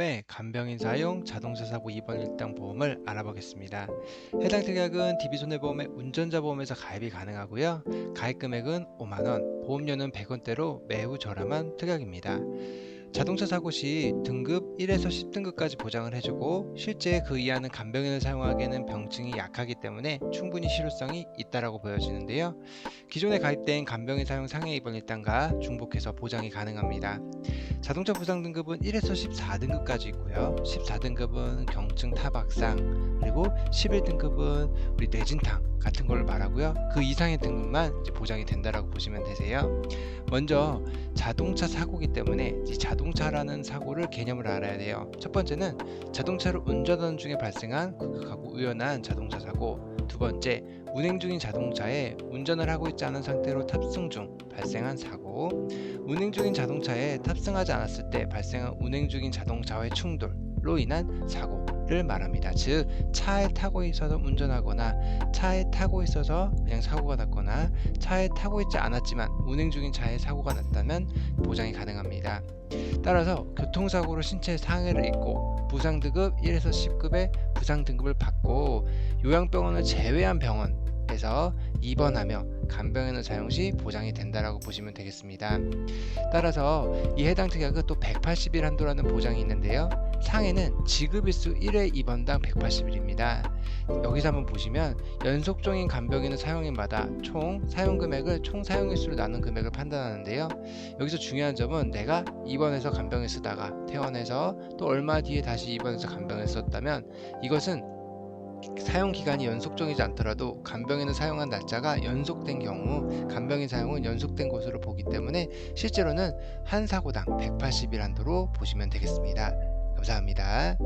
손해보험의 간병인 사용 자동차 사고 입원 일당 보험을 알아보겠습니다. 해당 특약은 DB손해보험의 운전자 보험에서 가입이 가능하고요. 가입 금액은 5만 원, 보험료는 100원대로 매우 저렴한 특약입니다. 자동차 사고 시 등급 1에서 10등급까지 보장을 해주고 실제 그 이하는 간병인을 사용하기에는 병증이 약하기 때문에 충분히 실효성이 있다라고 보여지는데요. 기존에 가입된 간병인 사용 상해 입원 일당과 중복해서 보장이 가능합니다. 자동차 부상 등급은 1에서 14등급까지 있고요. 14등급은 경증 타박상 그리고 11등급은 우리 뇌진탕 같은 걸 말하고요. 그 이상의 등급만 보장이 된다라고 보시면 되세요. 먼저 자동차 사고기 때문에 이 자동차라는 사고를 개념을 알아야 돼요. 첫 번째는 자동차를 운전하는 중에 발생한 급격하고 우연한 자동차 사고. 두 번째, 운행 중인 자동차에 운전을 하고 있지 않은 상태로 탑승 중 발생한 사고. 운행 중인 자동차에 탑승하지 않았을 때 발생한 운행 중인 자동차와의 충돌로 인한 사고 를 말합니다. 즉, 차에 타고 있어서 운전하거나 차에 타고 있어서 그냥 사고가 났거나 차에 타고 있지 않았지만 운행 중인 차에 사고가 났다면 보장이 가능합니다. 따라서 교통사고로 신체 상해를 입고 부상 등급 1에서 10급의 부상 등급을 받고 요양병원을 제외한 병원에서 입원하며 간병인을 사용 시 보장이 된다라고 보시면 되겠습니다. 따라서 이 해당 특약은 또 180일 한도라는 보장이 있는데요. 상해는 지급일수 1회 입원당 180일입니다. 여기서 한번 보시면 연속 적인 간병인을 사용인마다 총 사용 금액을 총 사용일수로 나눈 금액을 판단하는데요. 여기서 중요한 점은 내가 입원해서 간병을 쓰다가 퇴원해서 또 얼마 뒤에 다시 입원해서 간병을 썼다면 이것은 사용 기간이 연속적이지 않더라도 간병인을 사용한 날짜가 연속된 경우 간병인 사용은 연속된 것으로 보기 때문에 실제로는 한 사고당 180일 한도로 보시면 되겠습니다. 감사합니다.